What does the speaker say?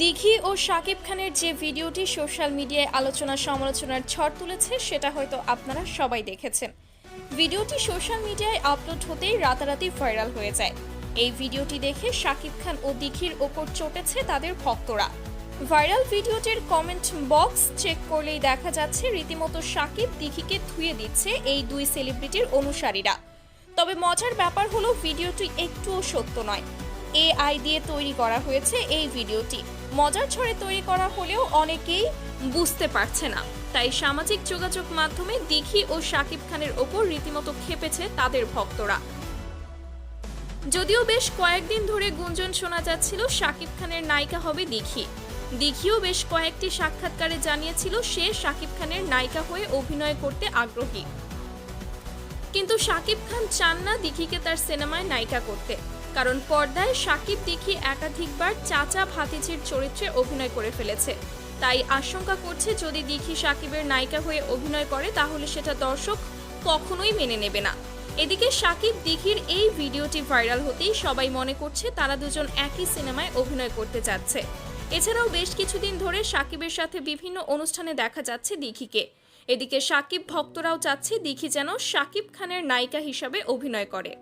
দিঘি ও শাকিব খানের যে ভিডিওটি সোশ্যাল মিডিয়ায় আলোচনা সমালোচনার ঝড় তুলেছে, সেটা হয়তো আপনারা সবাই দেখেছেন। ভিডিওটি সোশ্যাল মিডিয়ায় আপলোড হতেই রাতারাতি ভাইরাল হয়ে যায়। এই ভিডিওটি দেখে শাকিব খান ও দিঘির ওপর চটেছে তাদের ভক্তরা। ভাইরাল ভিডিওটির কমেন্ট বক্স চেক করলেই দেখা যাচ্ছে, রীতিমতো শাকিব দিঘিকে ধুয়ে দিচ্ছে এই দুই সেলিব্রিটির অনুসারীরা। তবে মজার ব্যাপার হলো, ভিডিওটি একটুও সত্য নয়। এআই দিয়ে তৈরি করা হয়েছে এই ভিডিওটি। মজার ছড়ে তৈরি করা হলেও অনেকেই বুঝতে পারছে না। তাই সামাজিক যোগাযোগ মাধ্যমে দিঘি ও শাকিব খানের ওপর রীতিমতো খেপেছে তাদের ভক্তরা। যদিও বেশ কয়েকদিন ধরে গুঞ্জন শোনা যাচ্ছিল শাকিব খানের নায়িকা হবে দিঘি। দিঘিও বেশ কয়েকটি সাক্ষাৎকারে জানিয়েছিল সে শাকিব খানের নায়িকা হয়ে অভিনয় করতে আগ্রহী। কিন্তু শাকিব খান চান না দিঘিকে তার সিনেমায় নায়িকা করতে। কারণ পর্দায় সাকিব দিঘি একাধিকবার চাচা ভাতিজির চরিত্রে অভিনয় করে ফেলেছে। তাই আশঙ্কা করছে যদি দিঘি সাকিবের নায়িকা হয়ে অভিনয় করে, তাহলে সেটা দর্শক কখনোই মেনে নেবে না। এদিকে সাকিব দিঘির এই ভিডিওটি ভাইরাল হতেই সবাই মনে করছে তারা দুজন একই সিনেমায় অভিনয় করতে যাচ্ছে। এছাড়াও বেশ কিছুদিন ধরে সাকিবের সাথে বিভিন্ন অনুষ্ঠানে দেখা যাচ্ছে দিঘিকে। এদিকে সাকিব ভক্তরাও চাচ্ছে দিঘি যেন সাকিব খানের নায়িকা হিসাবে অভিনয় করে।